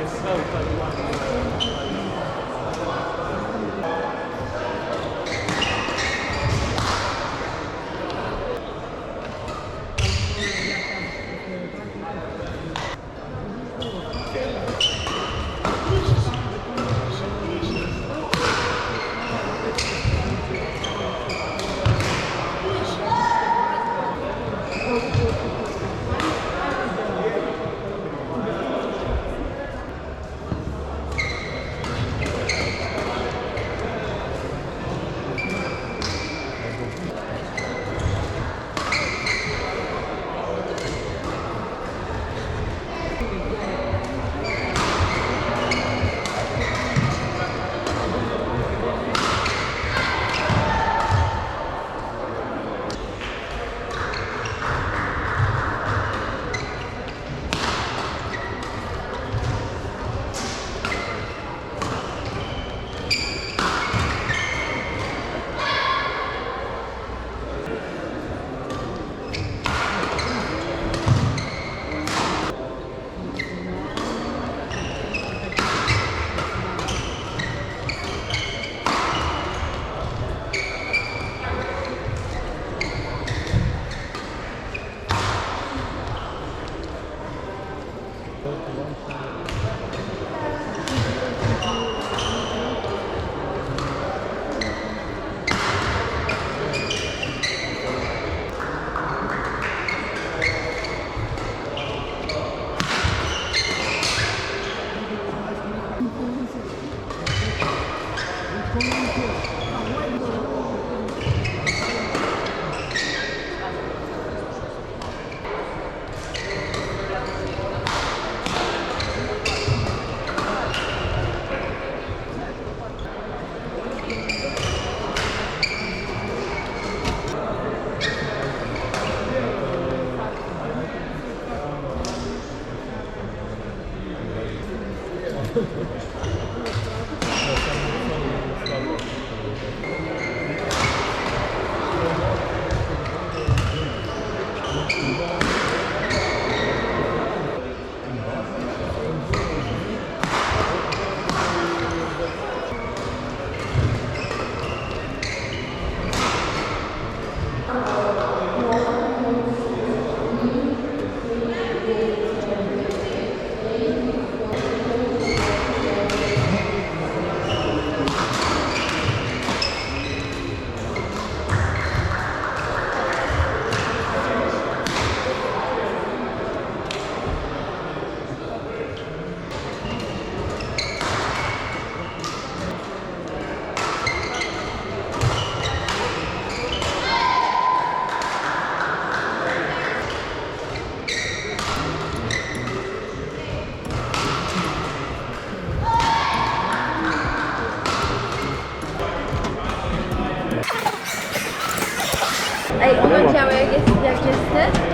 ですが、歌。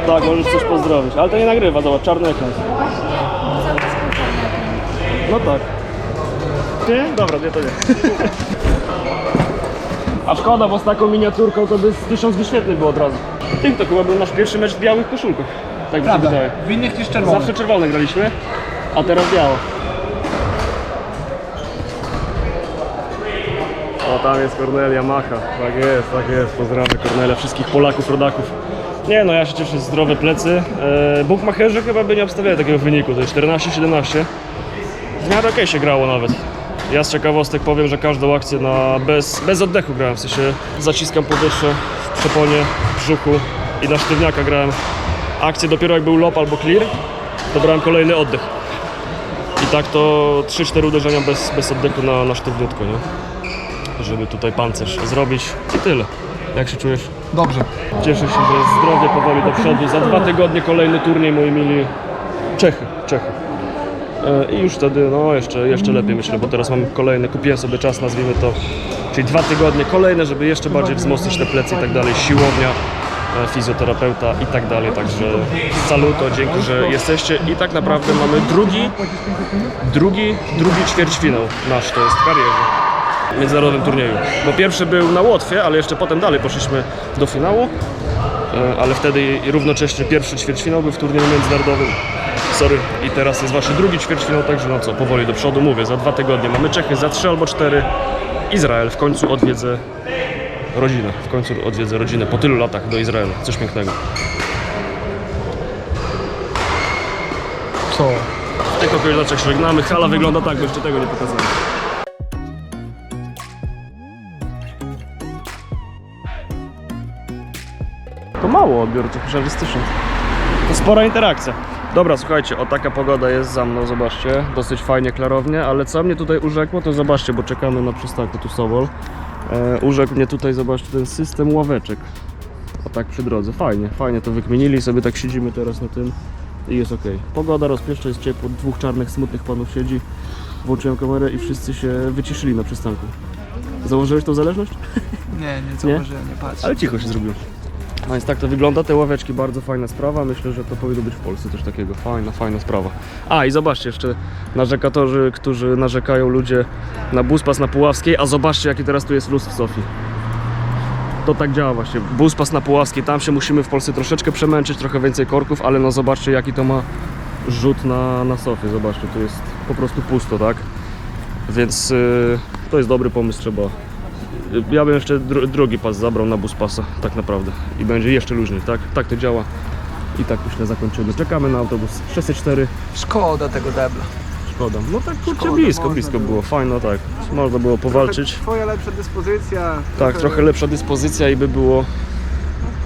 Tak, możesz coś pozdrowić. Ale to nie nagrywa, zobacz, czarny ekran. No tak. Nie? Dobra, nie to nie. A szkoda, bo z taką miniaturką to by z tysiąc wyświetleń było od razu. Tym to chyba był nasz pierwszy mecz w białych koszulkach. Tak mi się wydaje. W innych niż czerwony. Zawsze czerwone graliśmy, a teraz biało. O, tam jest Kornelia Macha. Tak jest, tak jest. Pozdrawiam Kornelia, wszystkich Polaków, rodaków. Nie no, ja się cieszę, zdrowe plecy. E, Bukmacherzy chyba by nie obstawiali takiego wyniku, to jest 14-17. W miarę okej się grało nawet. Ja z ciekawostek powiem, że każdą akcję na bez, bez oddechu grałem, w sensie zaciskam powietrze w przeponie, w brzuchu i na sztywniaka grałem. Akcję dopiero jak był lob albo clear, to brałem kolejny oddech. I tak to 3-4 uderzenia bez, bez oddechu na, na sztywniutko, nie? Żeby tutaj pancerz zrobić i tyle. Jak się czujesz? Dobrze. Cieszę się, że zdrowie powoli do przodu. Za dwa tygodnie kolejny turniej, moi mili. Czechy, Czechy. E, I już wtedy, no jeszcze, jeszcze lepiej myślę, bo teraz mam kolejny, kupiłem sobie czas, nazwijmy to, czyli dwa tygodnie kolejne, żeby jeszcze bardziej wzmocnić te plecy i tak dalej, siłownia, e, fizjoterapeuta i tak dalej, także saluto, dzięki, że jesteście i tak naprawdę mamy drugi, drugi, drugi ćwierćfinał nasz, to jest karierze międzynarodowym turnieju. Bo pierwszy był na Łotwie, ale jeszcze potem dalej poszliśmy do finału. E, Ale wtedy równocześnie pierwszy ćwierćfinał był w turnieju międzynarodowym. Sorry. I teraz jest właśnie drugi ćwierćfinał, także no co, powoli do przodu mówię. Za dwa tygodnie mamy Czechy, za trzy albo cztery. Izrael, w końcu odwiedzę rodzinę. W końcu odwiedzę rodzinę po tylu latach do Izraela. Coś pięknego. Co? W tych okolicznościach się żegnamy. Hala wygląda tak, bo jeszcze tego nie pokazałem. Mało odbiorców, myślałem, że jest tysiąc. To spora interakcja. Dobra, słuchajcie, o taka pogoda jest za mną, zobaczcie. Dosyć fajnie, klarownie, ale co mnie tutaj urzekło, to zobaczcie, bo czekamy na przystanku tu Sobol. E, urzekł mnie tutaj, zobaczcie, ten system ławeczek. O tak przy drodze, fajnie, fajnie to wykminili, sobie tak siedzimy teraz na tym i jest ok. Pogoda rozpieszcza, jest ciepło, dwóch czarnych, smutnych panów siedzi. Włączyłem kamerę i wszyscy się wyciszyli na przystanku. Założyłeś tą zależność? Nie, nie zauważyłem, nie patrzę. Ale cicho się zrobiło. No więc tak to wygląda, te ławeczki, bardzo fajna sprawa, myślę, że to powinno być w Polsce też takiego, fajna, fajna sprawa. A i zobaczcie jeszcze narzekatorzy, którzy narzekają ludzie na buspas na Puławskiej, a zobaczcie jaki teraz tu jest luz w Sofii. To tak działa właśnie, buspas na Puławskiej, tam się musimy w Polsce troszeczkę przemęczyć, trochę więcej korków, ale no zobaczcie jaki to ma rzut na, na Sofię, zobaczcie, tu jest po prostu pusto, tak? Więc yy, to jest dobry pomysł, trzeba ja bym jeszcze dru drugi pas zabrał na bus pasa, tak naprawdę. I będzie jeszcze luźniej, tak? Tak to działa. I tak myślę zakończymy. Czekamy na autobus 604. Szkoda tego debla. Szkoda. No tak kurczę Szkoda, blisko, blisko było. było. Fajno tak. Można było powalczyć. Twoja lepsza dyspozycja. Tak, trochę lepsza dyspozycja i by było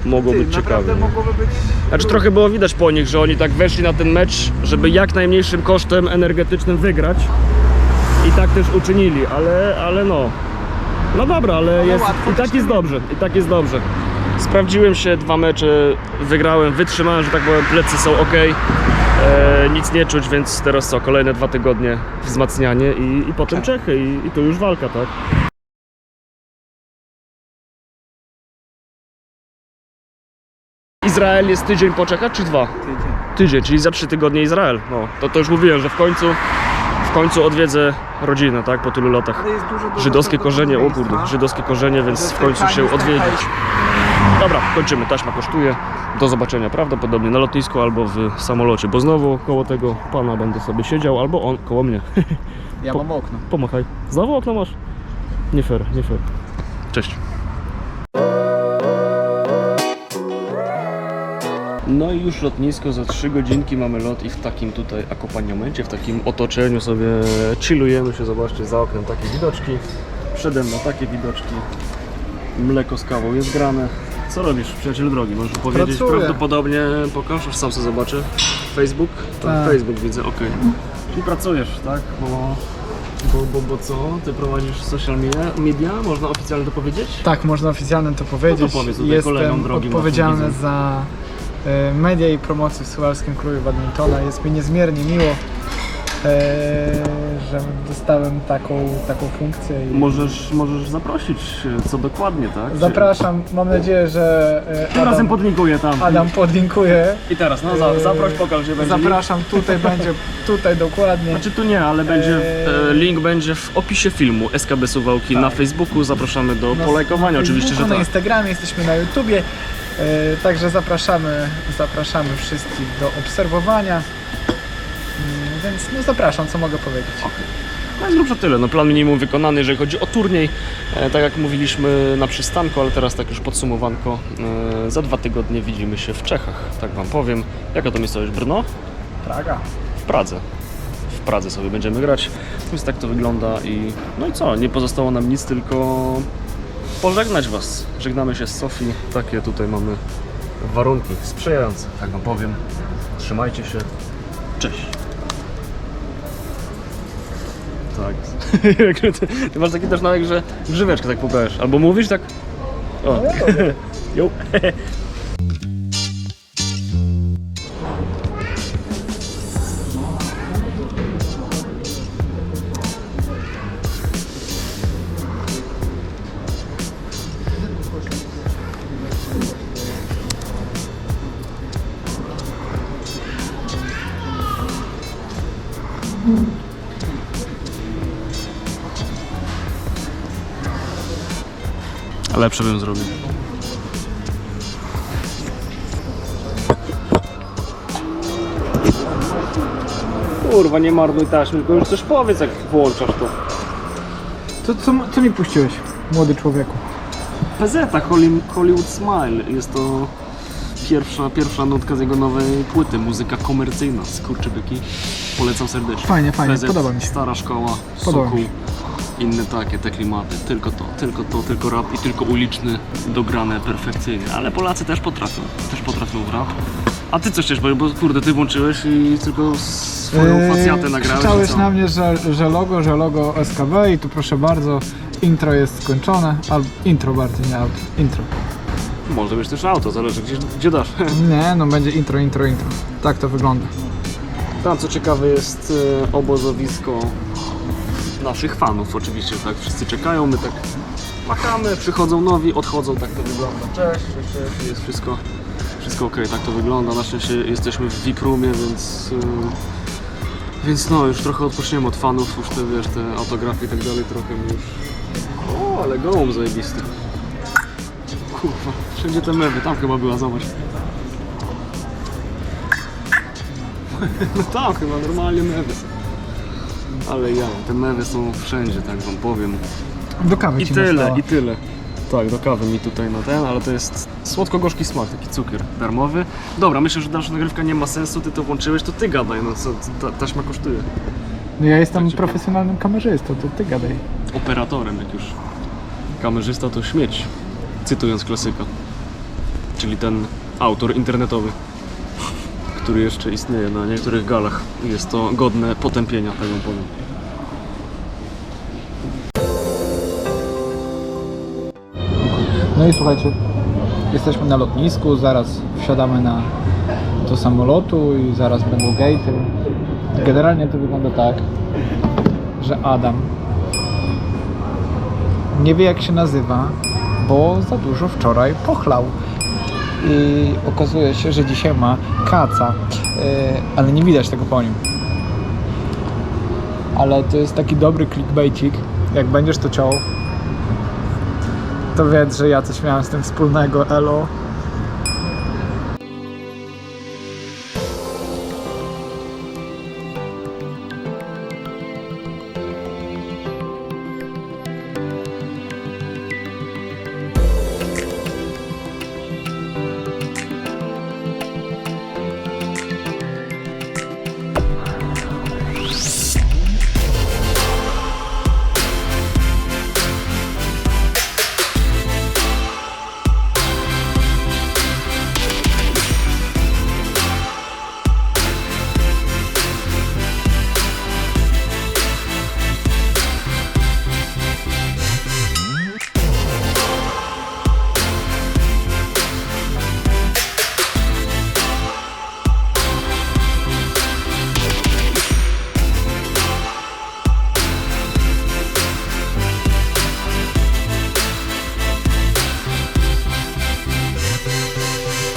mogło Ty, być ciekawe. mogłoby być... Znaczy trochę było widać po nich, że oni tak weszli na ten mecz, żeby jak najmniejszym kosztem energetycznym wygrać. I tak też uczynili, ale, ale no. No dobra, ale jest, łatwo i tak jest dobrze, i tak jest dobrze. Sprawdziłem się, dwa mecze wygrałem, wytrzymałem, że tak powiem, plecy są ok. E, nic nie czuć, więc teraz co, kolejne dwa tygodnie wzmacnianie i, i potem Czechy i, i tu już walka, tak? Izrael jest tydzień po Czechach, czy dwa? Tydzień. Tydzień, czyli za trzy tygodnie Izrael. No, to, to już mówiłem, że w końcu, w końcu odwiedzę rodzinę, tak, po tylu latach. Żydowskie korzenie, o kurde, żydowskie korzenie, więc w końcu się odwiedzić. Dobra, kończymy, taśma kosztuje. Do zobaczenia prawdopodobnie na lotnisku albo w samolocie, bo znowu koło tego pana będę sobie siedział, albo on koło mnie. Ja mam okno. Pomachaj. Znowu okno masz? Nie fair, nie fair. Cześć. No i już lotnisko, za 3 godzinki mamy lot i w takim tutaj akompaniamencie, w takim otoczeniu sobie chillujemy się, zobaczcie, za oknem takie widoczki, przede mną takie widoczki, mleko z kawą jest grane. Co robisz, przyjacielu drogi? Możesz powiedzieć? Pracuję. Prawdopodobnie pokaż, już sam sobie zobaczę. Facebook? To Tak. Facebook widzę, okej. Czyli pracujesz, tak? Bo, bo, bo, bo co? Ty prowadzisz social media, media? Można oficjalnie to powiedzieć? Tak, można oficjalnie to powiedzieć. No to powiedz Jestem drogim odpowiedzialny za media i promocję w Suwalskim Klubie Badmintona. Jest mi niezmiernie miło, e, że dostałem taką, taką funkcję. I Możesz, możesz zaprosić, e, co dokładnie, tak? Zapraszam, mam nadzieję, że e, Tym razem Adam, podlinkuję tam. Adam podlinkuje. I teraz, no za, E, zaproś, pokaż, gdzie będzie link. Zapraszam, tutaj będzie, tutaj dokładnie. Znaczy tu nie, ale będzie, e, link będzie w opisie filmu SKB Suwałki na Facebooku. Zapraszamy do Na- polajkowania, na oczywiście, że Facebooku, tak. Na Instagramie, jesteśmy na YouTubie, e, także zapraszamy, zapraszamy wszystkich do obserwowania. Mm, Więc no zapraszam, co mogę powiedzieć. No i grubsza tyle. No, plan minimum wykonany, jeżeli chodzi o turniej. E, tak jak mówiliśmy na przystanku, ale teraz tak już podsumowanko. E, za dwa tygodnie widzimy się w Czechach, tak Wam powiem. Jaka to miejscowość? Brno? Praga. W Pradze. W Pradze sobie będziemy grać. Więc tak to wygląda i no i co? Nie pozostało nam nic, tylko pożegnać Was. Żegnamy się z Sofii. Takie tutaj mamy warunki sprzyjające, tak Wam powiem. Trzymajcie się. Cześć. Tak. ty, masz taki też nawet, że grzyweczkę tak poprawiasz. Albo mówisz tak. O. Jo. Lepsze bym zrobił. Kurwa, nie marnuj taśmy, tylko już coś powiedz, jak włączasz to. Co, co, co mi puściłeś, młody człowieku? PZ, Hollywood Smile. Jest to pierwsza, pierwsza nutka z jego nowej płyty. Muzyka komercyjna, skurczybyki. Polecam serdecznie. Fajnie, fajnie, PZ, podoba mi się. Stara szkoła, Podoba się. inne takie, te klimaty. Tylko to, tylko to, tylko rap i tylko uliczny, dograne perfekcyjnie. Ale Polacy też potrafią, też potrafią w rap. A ty coś też, bo, bo kurde, ty włączyłeś i tylko swoją Eee, facjatę nagrałeś. Krzyczałeś na mnie, że, że logo, że logo SKB i tu proszę bardzo, intro jest skończone, albo intro bardziej, nie intro. Może być też auto, zależy gdzie, gdzie dasz. Nie, no będzie intro, intro, intro. Tak to wygląda. Tam co ciekawe jest e, obozowisko naszych fanów oczywiście, tak wszyscy czekają, my tak machamy, przychodzą nowi, odchodzą, tak to wygląda. Cześć, cześć, cześć, jest wszystko, wszystko ok, tak to wygląda. Na szczęście jesteśmy w VIP roomie, więc, e, więc no już trochę odpoczniemy od fanów, już te wiesz, te autografy i tak dalej trochę mi już... O, ale gołąb zajebisty. Kurwa, wszędzie te mewy, tam chyba była, zobacz. No tam chyba normalnie mewy. są. Ale ja, te mewy są wszędzie, tak wam powiem. Do kawy I ci tyle, i tyle. Tak, do kawy mi tutaj na ten, ale to jest słodko-gorzki smak, taki cukier darmowy. Dobra, myślę, że dalsza nagrywka nie ma sensu, ty to włączyłeś, to ty gadaj, no co, ta, taśma kosztuje. No ja jestem Tak ci profesjonalnym kamerzystą, to ty gadaj. Operatorem, jak już. Kamerzysta to śmieć, cytując klasyka. Czyli ten autor internetowy, który jeszcze istnieje na niektórych galach. Jest to godne potępienia, tak wam powiem. No i słuchajcie, jesteśmy na lotnisku, zaraz wsiadamy na do samolotu i zaraz będą gate'y. Generalnie to wygląda tak, że Adam nie wie jak się nazywa, bo za dużo wczoraj pochlał. I okazuje się, że dzisiaj ma kaca, yy, ale nie widać tego po nim. Ale to jest taki dobry clickbaitik. Jak będziesz to ciął, to wiedz, że ja coś miałem z tym wspólnego, elo.